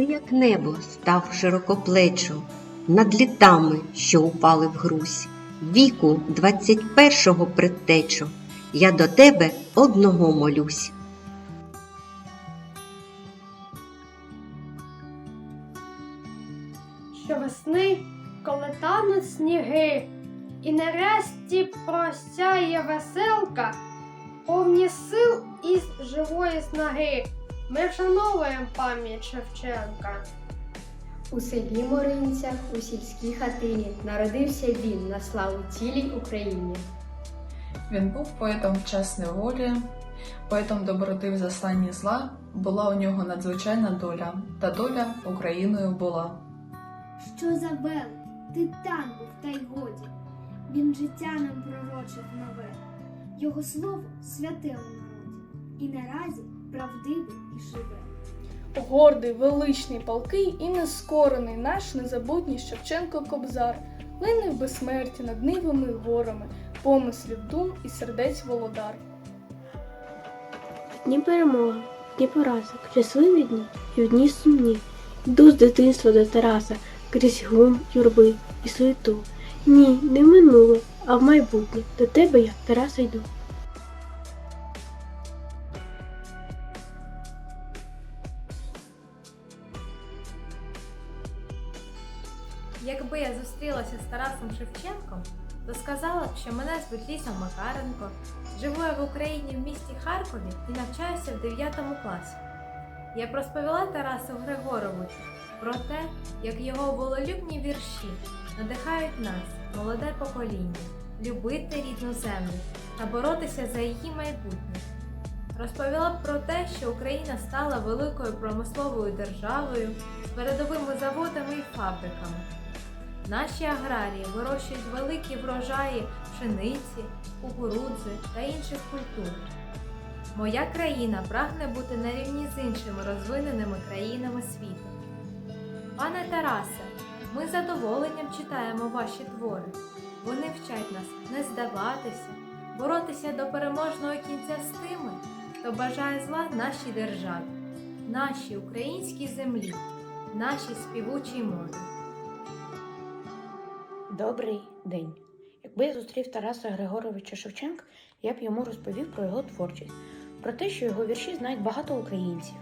Ти як небо став широкоплечо над літами, що упали в грузь. Віку двадцять першого предтечо, я до тебе одного молюсь. Щовесни, коли тануть сніги, і нарешті прощає веселка, повні сил і живої снаги. Ми вшановуємо пам'ять Шевченка. У селі Моринцях, у сільській хатині народився він на славу цілій Україні. Він був поетом в час неволі, поетом доброти в засланні зла, була у нього надзвичайна доля, та доля Україною була. Що за велик, титан був та й годі, він життя нам пророчив нове, його слово святе у народі, і наразі правдиве і живе. Гордий, величний, палкий і нескорений наш незабутній Шевченко Кобзар, лине в безсмерті над нивами горами, помислів, дум і сердець володар. Дні перемоги, дні поразок, щасливі дні і в дні сумні. Йду з дитинства до Тараса, крізь глум, юрби і суету. Ні, не в минуле, а в майбутнє. До тебе я, Тараса, йду. Якби я зустрілася з Тарасом Шевченком, то сказала б, що мене звуть Ліса Макаренко, живу я в Україні в місті Харкові і навчаюся в 9 класі. Я б розповіла Тарасу Григоровичу про те, як його вололюбні вірші надихають нас, молоде покоління, любити рідну землю та боротися за її майбутнє. Розповіла б про те, що Україна стала великою промисловою державою з передовими заводами і фабриками. Наші аграрії вирощують великі врожаї пшениці, кукурудзи та інших культур. Моя країна прагне бути на рівні з іншими розвиненими країнами світу. Пане Тарасе, ми з задоволенням читаємо ваші твори. Вони вчать нас не здаватися, боротися до переможного кінця з тими, хто бажає зла нашій державі, нашій українській землі, нашій співучій мові. Добрий день. Якби я зустрів Тараса Григоровича Шевченка, я б йому розповів про його творчість, про те, що його вірші знають багато українців.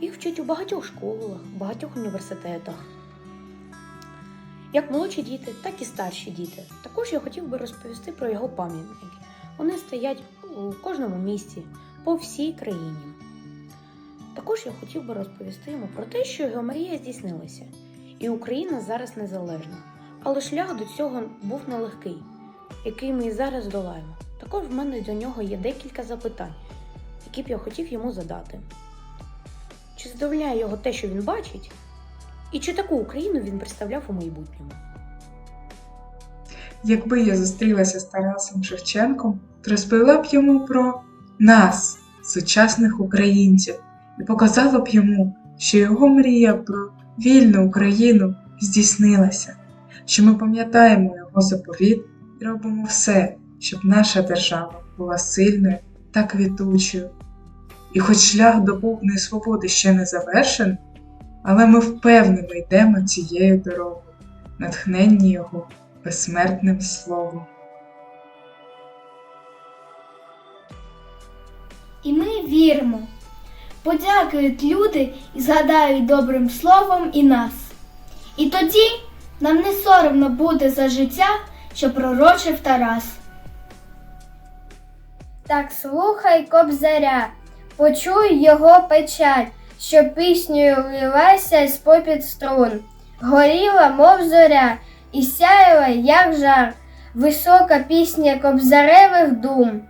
Їх вчать у багатьох школах, багатьох університетах. Як молодші діти, так і старші діти. Також я хотів би розповісти про його пам'ятники. Вони стоять у кожному місті по всій країні. Також я хотів би розповісти йому про те, що його мрія здійснилася, і Україна зараз незалежна. Але шлях до цього був нелегкий, який ми і зараз долаємо. Також в мене до нього є декілька запитань, які б я хотів йому задати. Чи задовольняє його те, що він бачить, і чи таку Україну він представляв у майбутньому? Якби я зустрілася з Тарасом Шевченком, то розповіла б йому про нас, сучасних українців, і показала б йому, що його мрія про вільну Україну здійснилася, що ми пам'ятаємо його заповіт і робимо все, щоб наша держава була сильною та квітучою. І хоч шлях до повної свободи ще не завершений, але ми впевнено йдемо цією дорогою, натхненні його безсмертним словом. І ми віримо. Подякують люди і згадають добрим словом і нас. І тоді нам не соромно буде за життя, що пророчив Тарас. Так слухай кобзаря, почуй його печаль, що піснею влилася з попід струн, горіла, мов зоря, і сяяла, як жар, висока пісня кобзаревих дум.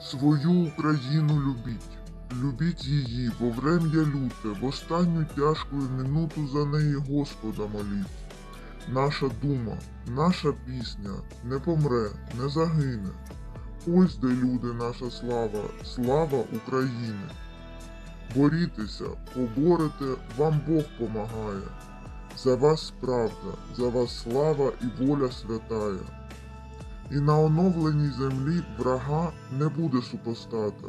Свою Україну любіть, любіть її, бо врем'я люте, в останню тяжку минуту за неї Господа моліть. Наша дума, наша пісня не помре, не загине. Ось де люди наша слава, слава України. Борітеся, поборете, вам Бог помагає. За вас правда, за вас слава і воля святая. І на оновленій землі врага не буде супостата,